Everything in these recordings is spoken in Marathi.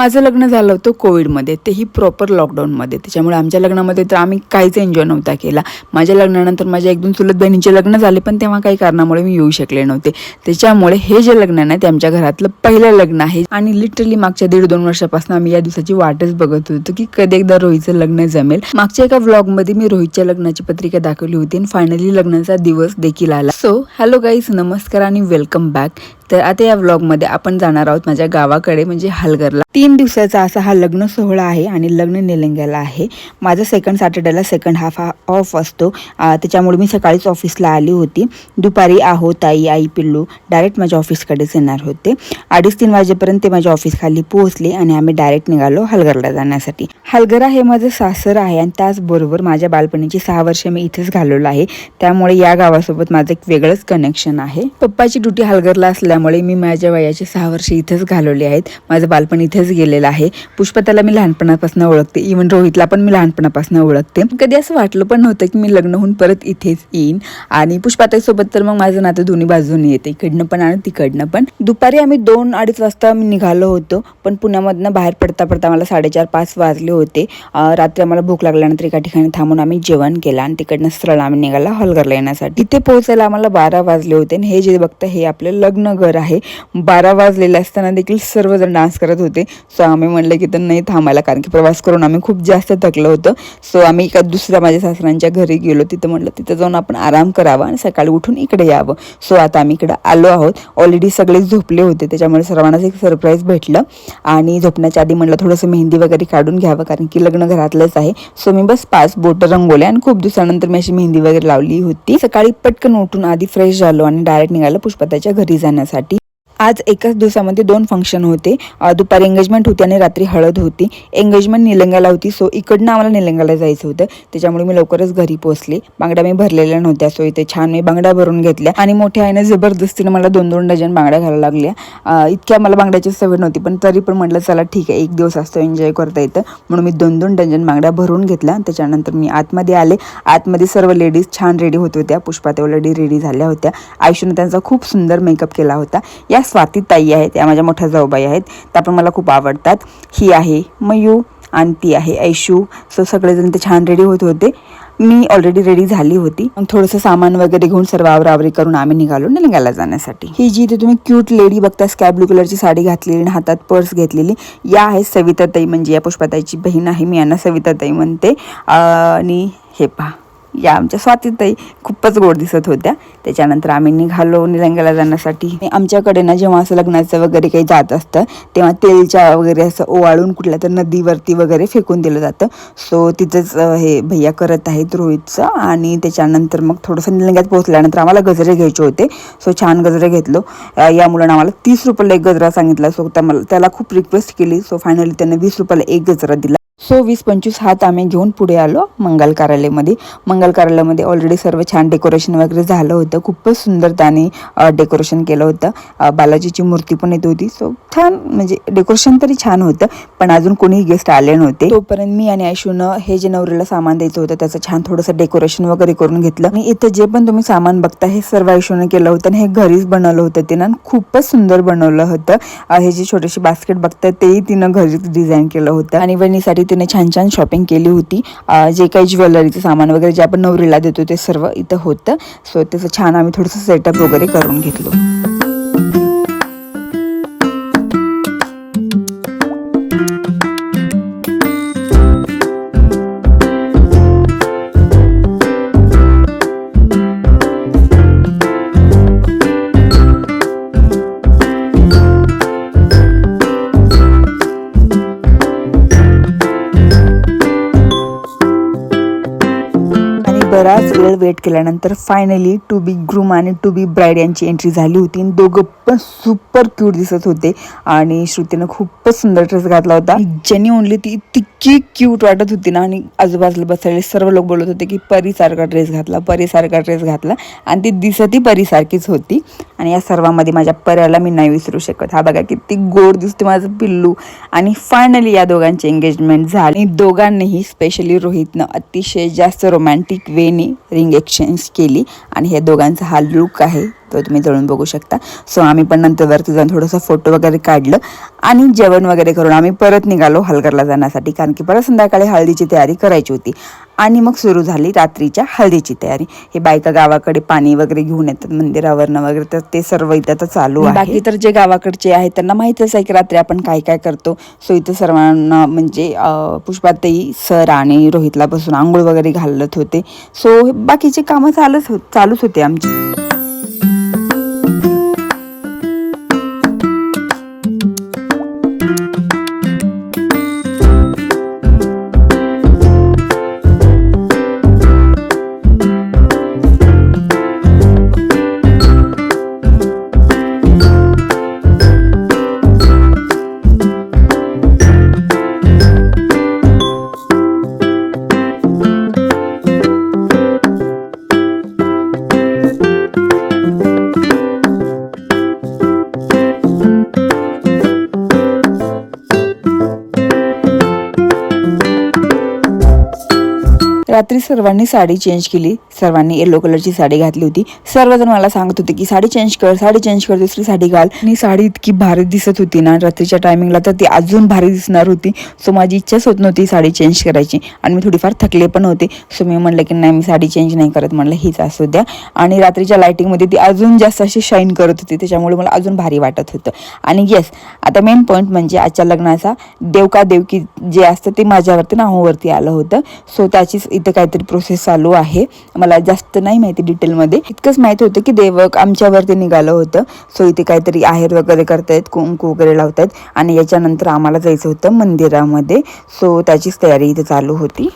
माझं लग्न झालं होतं कोविडमध्ये तेही प्रॉपर लॉकडाऊनमध्ये त्याच्यामुळे आमच्या लग्नामध्ये तर आम्ही काहीच एन्जॉय नव्हता केला. माझ्या लग्नानंतर माझ्या एक दोन चुलत बहिणीचे लग्न झाले पण तेव्हा काही कारणामुळे मी येऊ शकले नव्हते. त्याच्यामुळे हे जे लग्न आहे ना ते आमच्या घरातलं पहिलं लग्न आहे. आणि लिटरली मागच्या दीड दोन वर्षापासून आम्ही या दिवसाची वाटच बघत होतो की कधी एकदा रोहितचं लग्न जमेल. मागच्या एका व्लॉगमध्ये मी रोहितच्या लग्नाची पत्रिका दाखवली होती आणि फायनली लग्नाचा दिवस देखील आला. सो हॅलो गाईज नमस्कार आणि वेलकम बॅक तर आता या व्लॉगमध्ये आपण जाणार आहोत माझ्या गावाकडे म्हणजे हलगरला. तीन दिवसाचा असा हा लग्न सोहळा आहे आणि लग्न निलंग्याला आहे. माझा सेकंड सॅटर्डेला सेकंड हाफ हा ऑफ असतो. त्याच्यामुळे मी सकाळीच ऑफिसला आली होती. दुपारी आहो ताई आई पिल्लू डायरेक्ट माझ्या ऑफिसकडेच येणार होते. अडीच तीन वाजेपर्यंत ते माझ्या ऑफिसखाली पोहोचले आणि आम्ही डायरेक्ट निघालो हलगरला जाण्यासाठी. हलगरा हे माझं सासर आहे आणि त्याचबरोबर माझ्या बालपणीची सहा वर्ष मी इथेच घालवलं आहे. त्यामुळे या गावासोबत माझं एक वेगळंच कनेक्शन आहे. पप्पाची ड्युटी हलगरला असल्यामुळे त्यामुळे मी माझ्या वयाचे सहा वर्ष इथेच घालवले आहेत. माझं बालपण इथेच गेलेलं आहे. पुष्पताला मी लहानपणापासून ओळखते. इवन रोहितला पण मी लहानपणापासून ओळखते. कधी असं वाटलं पण नव्हतं की मी लग्न होऊन परत इथेच येईन. आणि पुष्पाताईसोबत तर मग माझं नातं दोन्ही बाजूने येते. इकडनं पण आणि तिकडनं पण. दुपारी आम्ही दोन अडीच वाजता मी निघालो होतो. पण पुण्यामधनं बाहेर पडता पडता मला साडेचार पाच वाजले होते. रात्री आम्हाला भूक लागल्यानंतर एका ठिकाणी थांबून आम्ही जेवण केलं आणि तिकडनं सरळ आम्ही निघाला हॉलघरला येण्यासाठी इथे पोहोचायला आम्हाला बारा वाजले होते. आणि हे जे बघतं हे आपलं लग्न घर आहे. बारा वाजलेले असताना देखील सर्वजण डान्स करत होते. सो आम्ही म्हणलं की तर नाही थांबायला कारण की प्रवास करून आम्ही खूप जास्त थकलं होतं. सो आम्ही एका दुसऱ्या माझ्या सासऱ्यांच्या घरी गेलो. तिथं म्हटलं तिथं जाऊन आपण आराम करावा आणि सकाळी उठून इकडे यावं. सो आता आम्ही इकडे आलो आहोत. ऑलरेडी सगळे झोपले होते. त्याच्यामुळे सर्वांनाच एक सरप्राईज भेटलं. आणि झोपण्याच्या आधी म्हटलं थोडंसं मेहंदी वगैरे काढून घ्यावं कारण की लग्न घरातलंच आहे. सो मी बस पाच बोटं रंगवले आणि खूप दिवसानंतर मी अशी मेहंदी वगैरे लावली होती. सकाळी पटकन उठून आधी फ्रेश झालो आणि डायरेक्ट निघालो पुष्पताच्या घरी जाण्यासाठी. करण्यासाठी आज एकाच दिवसामध्ये दोन फंक्शन होते. दुपारी एंगेजमेंट होती आणि रात्री हळद होती. एंगेजमेंट निलंग्याला होती सो इकडनं आम्हाला निलंग्याला जायचं होतं. त्याच्यामुळे मी लवकरच घरी पोहोचले. बांगड्या मी भरलेल्या नव्हत्या सो इथे छान मी बांगड्या भरून घेतल्या. आणि मोठ्या आईने जबरदस्तीने मला दोन दोन डझन बांगड्या घालायला लागल्या. इतक्या मला बांगड्याची सवय नव्हती पण तरी पण म्हटलं चला ठीक आहे एक दिवस असतो एन्जॉय करता येतं. म्हणून मी दोन दोन डझन बांगड्या भरून घेतल्या. त्याच्यानंतर मी आतमध्ये आले. आतमध्ये सर्व लेडीज छान रेडी होत होत्या. पुष्पा ते ऑलरेडी रेडी झाल्या होत्या. आयुष्याने त्यांचा खूप सुंदर मेकअप केला होता. या स्वाती ताई आहेत या माझ्या मोठ्या जाऊबाई आहेत त्या पण मला खूप आवडतात. ही आहे मयू आणि ती आहे ऐशू. सो सगळेजण ते छान रेडी होत होते. मी ऑलरेडी रेडी झाली होती. मग थोडंसं सामान वगैरे घेऊन सर्व आवरावरी करून आम्ही निघालो निघायला जाण्यासाठी. ही जी तुम्ही क्यूट लेडी बघता स्काय ब्लू कलरची साडी घातलेली आणि हातात पर्स घेतलेली या आहे सविताताई म्हणजे या पुष्पाताईची बहीण आहे मी यांना सविताताई म्हणते. आणि हे पहा. या आमच्या स्वातीतही खूपच गोड दिसत होत्या. त्याच्यानंतर आम्ही निघालो निलंग्याला जाण्यासाठी. आमच्याकडे ना जेव्हा असं लग्नाचं वगैरे काही जात असतं तेव्हा तेलच्या वगैरे असं ओवाळून कुठल्या तर नदीवरती वगैरे फेकून दिलं जातं. सो तिथंच हे भैया करत आहेत रोहितचं आणि त्याच्यानंतर मग थोडंसं निलंग्यात पोहोचल्यानंतर आम्हाला गजरे घ्यायचे होते. सो छान गजरे घेतलो. या मुलानं आम्हाला तीस रुपयाला एक गजरा सांगितला. सो त्या मला त्याला खूप रिक्वेस्ट केली. सो फायनली त्यानं वीस रुपयाला एक गजरा दिला. सो वीस पंचवीस हात आम्ही घेऊन पुढे आलो मंगल कार्यालयामध्ये. मंगल कार्यालयामध्ये ऑलरेडी सर्व छान डेकोरेशन वगैरे झालं होतं. खूपच सुंदर त्याने डेकोरेशन केलं होतं. बालाजीची मूर्ती पण येत होती. सो छान म्हणजे डेकोरेशन तरी छान होतं पण अजून कोणीही गेस्ट आले नव्हते. तोपर्यंत मी आणि आयशूनं हे जे नवरीला सामान द्यायचं होतं त्याचं छान थोडंसं डेकोरेशन वगैरे करून घेतलं. आणि इथं जे पण तुम्ही सामान बघता हे सर्व आयशूनं केलं होतं आणि हे घरीच बनवलं होतं तिनं. खूपच सुंदर बनवलं होतं. हे जे छोटेसे बास्केट बघतात तेही तिनं घरीच डिझाईन केलं होतं. आणि वहिनीसाठी तिने छान छान शॉपिंग केली होती. जे काही ज्वेलरीचं सामान वगैरे जे आपण नवरीला देतो ते सर्व इथं होतं. सो त्याचं छान आम्ही थोडंसं सेटअप वगैरे करून घेतलो. वेट केल्यानंतर फायनली टू बी ग्रूम आणि टू बी ब्राईड यांची एंट्री झाली होती. आणि दोघं पण सुपर क्यूट दिसत होते. आणि श्रुतीनं खूपच सुंदर ड्रेस घातला होता. ज्यांनी ओनली ती इतकी क्यूट वाटत होती ना. आणि आजूबाजूला बसलेले सर्व लोक बोलत होते की परीसारखा ड्रेस घातला परीसारखा ड्रेस घातला. आणि ती दिसतही परीसारखीच होती. आणि या सर्वांमध्ये माझ्या पर्याला मी नाही विसरू शकत. हा बघा किती गोड दिसते माझं पिल्लू. आणि फायनली या दोघांची एंगेजमेंट झाली. आणि दोघांनीही स्पेशली रोहितनं अतिशय जास्त रोमॅन्टिक वेने रिंग एक्सचेंज केली आणि हे दोघांचा हा लुक आहे तो तुम्ही जळून बघू शकता. सो आम्ही पण नंतर वरती जाऊन थोडंसं फोटो वगैरे काढलं आणि जेवण वगैरे करून आम्ही परत निघालो हलगरला जाण्यासाठी. कारण की परत संध्याकाळी हळदीची तयारी करायची होती. आणि मग सुरू झाली रात्रीच्या हळदीची तयारी. हे बायका गावाकडे पाणी वगैरे घेऊन येतात मंदिरावरनं वगैरे तर ते सर्व इथं आता चालू आहे. बाकी तर जे गावाकडचे आहेत त्यांना माहीतच आहे की रात्री आपण काय काय करतो. सो इथं सर्वांना म्हणजे अं, पुष्पाताई सर आणि रोहितला बसून आंघोळ वगैरे घालत होते. सो बाकीचे कामं चालूच हो चालूच होते आमची. रात्री सर्वांनी साडी चेंज केली. सर्वांनी येलो कलरची साडी घातली होती. सर्वजण मला सांगत होते की साडी चेंज कर साडी चेंज कर दुसरी साडी घाल. आणि साडी इतकी भारी दिसत होती ना रात्रीच्या टायमिंगला तर ती अजून भारी दिसणार होती. सो माझी इच्छाच होत नव्हती साडी चेंज करायची. आणि मी थोडीफार थकले पण होते. सो मी म्हणलं की नाही मी साडी चेंज नाही करत. म्हणलं हीच असू द्या. आणि रात्रीच्या लायटिंगमध्ये ती अजून जास्त अशी शाईन करत होती. त्याच्यामुळे मला अजून भारी वाटत होतं. आणि येस आता मेन पॉईंट म्हणजे आजच्या लग्नाचा देवका देवकी जे असतं ते माझ्यावरती नावावरती आलं होतं. सो त्याचीच इथं काहीतरी प्रोसेस चालू आहे. मला जास्त नाही माहिती डिटेलमध्ये इतकंच माहिती होतं की देवक आमच्यावरती निघालं होतं. सो इथे काहीतरी आहेर वगैरे करतायत कुंकू वगैरे लावतायत. आणि याच्यानंतर आम्हाला जायचं होतं मंदिरामध्ये. सो त्याचीच तयारी इथे चालू होती.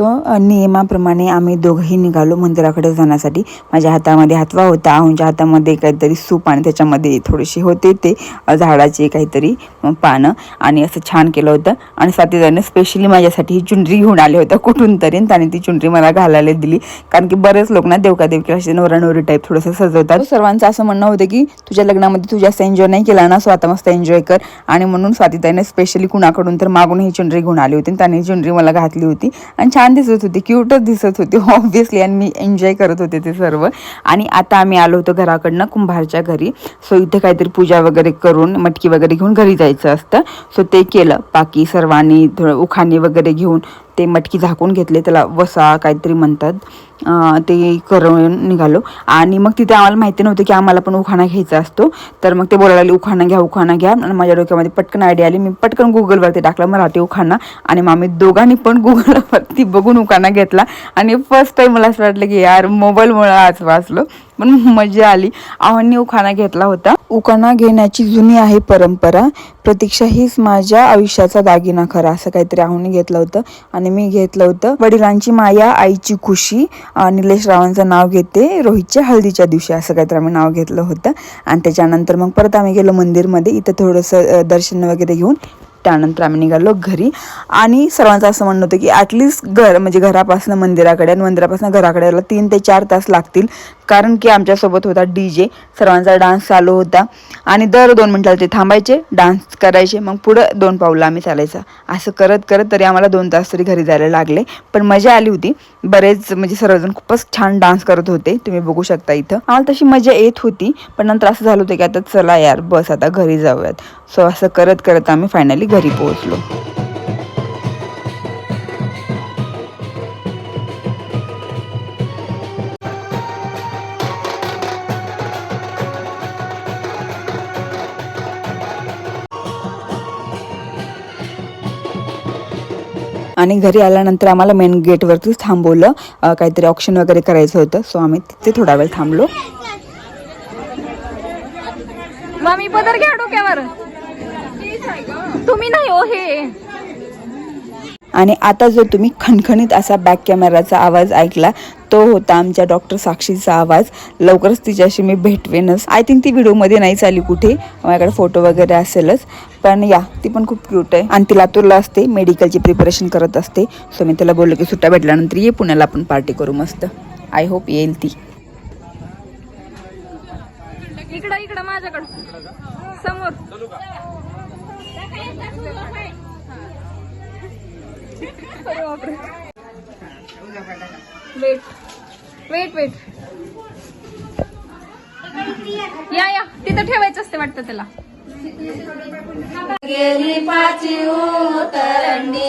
सो नियमाप्रमाणे आम्ही दोघंही निघालो मंदिराकडे जाण्यासाठी. माझ्या हातामध्ये हातवा होता आहुंच्या हातामध्ये काहीतरी सूप आणि त्याच्यामध्ये थोडेसे होते ते झाडाचे काहीतरी पानं. आणि असं छान केलं होतं. आणि साथीदारने स्पेशली माझ्यासाठी ही चुनरी घेऊन आले होत्या कुठून तरी. त्याने ती चुनरी मला घालायला दिली. कारण की बरेच लोक ना देवका देवकी असे नवरा नवरी टाईप थोडंसं सजवतात. हो, सर्वांचं असं म्हणणं होतं की तुझ्या लग्नामध्ये तू जास्त एन्जॉय नाही केला ना सो आता मस्त एन्जॉय कर. आणि म्हणून स्वातीताईने स्पेशली कुणाकडून तर मागून ही चुनरी घेऊन आली होती. त्याने चुनरी मला घातली होती. आणि छान दिसत होती क्यूटच दिसत होती ऑब्व्हियसली आणि मी एन्जॉय करत होते ते सर्व. आणि आता आम्ही आलो होतो घराकडनं कुंभारच्या घरी. सो इथे काहीतरी पूजा वगैरे करून मटकी वगैरे घेऊन घरी जायचं असतं. सो ते केलं. बाकी सर्वांनी थोडं उखाणी वगैरे घेऊन ते मटकी झाकून घेतले त्याला वसा काहीतरी म्हणतात. ते करून निघालो. आणि मग तिथे आम्हाला माहिती नव्हतं की आम्हाला पण उखाणा घ्यायचा असतो. तर मग ते बोलायला लागले उखाणा घ्या उखाणा घ्या. आणि माझ्या डोक्यामध्ये पटकन आयडिया आली. मी पटकन गुगलवरती टाकला मराठी उखाणा. आणि मग आम्ही दोघांनी पण गुगलवरती बघून उखाणा घेतला. आणि फर्स्ट टाइम मला असं वाटलं की यार मोबाईलमुळं आज वाचलो. पण मजा आली. आव्हांनी उखाणा घेतला होता. उखाणा घेण्याची जुनी आहे परंपरा. प्रतीक्षा हीच माझ्या आयुष्याचा दागिना खरा असं काहीतरी आव्हाने घेतलं होतं. आणि मी घेतलं होतं वडिलांची माया आईची खुशी निलेश रावांचं नाव घेते रोहितच्या हळदीच्या दिवशी असं काहीतरी आम्ही नाव घेतलं होतं. आणि त्याच्यानंतर मग परत आम्ही गेलो मंदिरमध्ये. इथं थोडंसं दर्शन वगैरे घेऊन त्यानंतर आम्ही निघालो घरी. आणि सर्वांचं असं म्हणणं होतं की ॲटलिस्ट घर म्हणजे घरापासून मंदिराकडे आणि मंदिरापासून घराकडे यायला तीन ते चार तास लागतील. कारण की आमच्यासोबत होता डी जे सर्वांचा डान्स चालू होता. आणि दर दोन मिनटाला ते थांबायचे डान्स करायचे. मग पुढं दोन पावलं आम्ही चालायचं. असं करत करत तरी आम्हाला दोन तास तरी घरी जायला लागले. पण मजा आली होती. बरेच म्हणजे सर्वजण खूपच छान डान्स करत होते. तुम्ही बघू शकता इथं. आम्हाला तशी मजा येत होती. पण नंतर असं झालं होतं की आता चला यार बस आता घरी जाऊयात. सो असं करत करत आम्ही फायनली घरी पोहोचलो. आणि घरी आल्यानंतर आम्हाला मेन गेटवरतीच थांबवलं. काहीतरी ऑप्शन वगैरे करायचं होतं सो आम्ही तिथे थोडा वेळ थांबलो. मामी पदर घ्या डोक्यावर. तुम्ही नाही हो हे. आणि आता जो तुम्ही खणखणीत असा बॅक कॅमेराचा आवाज ऐकला तो होता आमच्या डॉक्टर साक्षीचा आवाज. लवकरच तिच्याशी मी भेटवेनच. आय थिंक ती व्हिडिओमध्ये नाही चाली कुठे. माझ्याकडे फोटो वगैरे असेलच. पण या ती पण खूप क्यूट आहे. आणि ती लातूरला असते मेडिकलची प्रिपरेशन करत असते. सो मी तिला बोललो की सुट्ट्या भेटल्यानंतर ये पुण्याला आपण पार्टी करू मस्त. आय होप येईल ती. इकडं इकडं माझ्याकडं. समोर. अरे बापरे. वेट वेट वेट या या. तिथं ठेवायचं असते वाटतं त्याला. गेली पाची उतरंडी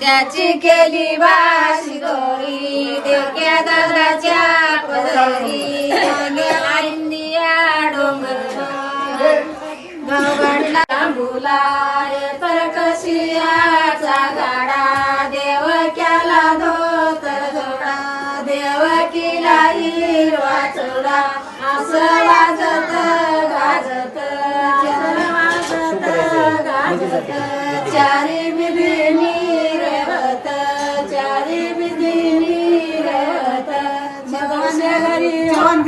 त्याची केली वाशी दोरी देवक्या दादाच्या पदरी डोंगर गावगडला बुलाय गाजत चारी बिदिनी रेवत चारी बिदिनी रेवत जेवण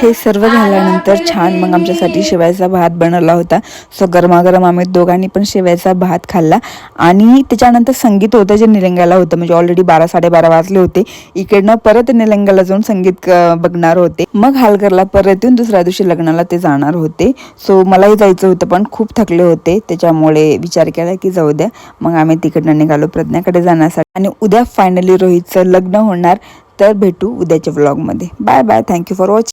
हे सर्व झाल्यानंतर छान मग आमच्यासाठी शेवायचा भात बनवला होता. सो गरमागरम आम्ही दोघांनी पण शेवयाचा भात खाल्ला. आणि त्याच्यानंतर संगीत होतं जे निलंग्याला होतं. म्हणजे ऑलरेडी बारा साडेबारा वाजले होते. इकडनं परत निलंग्याला जाऊन संगीत बघणार होते. मग हालगरला परत येऊन दुसऱ्या दिवशी लग्नाला ते जाणार होते. सो मलाही जायचं होतं पण खूप थकले होते. त्याच्यामुळे विचार केला की जाऊ द्या. मग आम्ही तिकडनं निघालो प्रज्ञाकडे जाण्यासाठी. आणि उद्या फायनली रोहितचं लग्न होणार. तर भेटू उद्याच्या व्लॉगमध्ये bye bye thank you for watching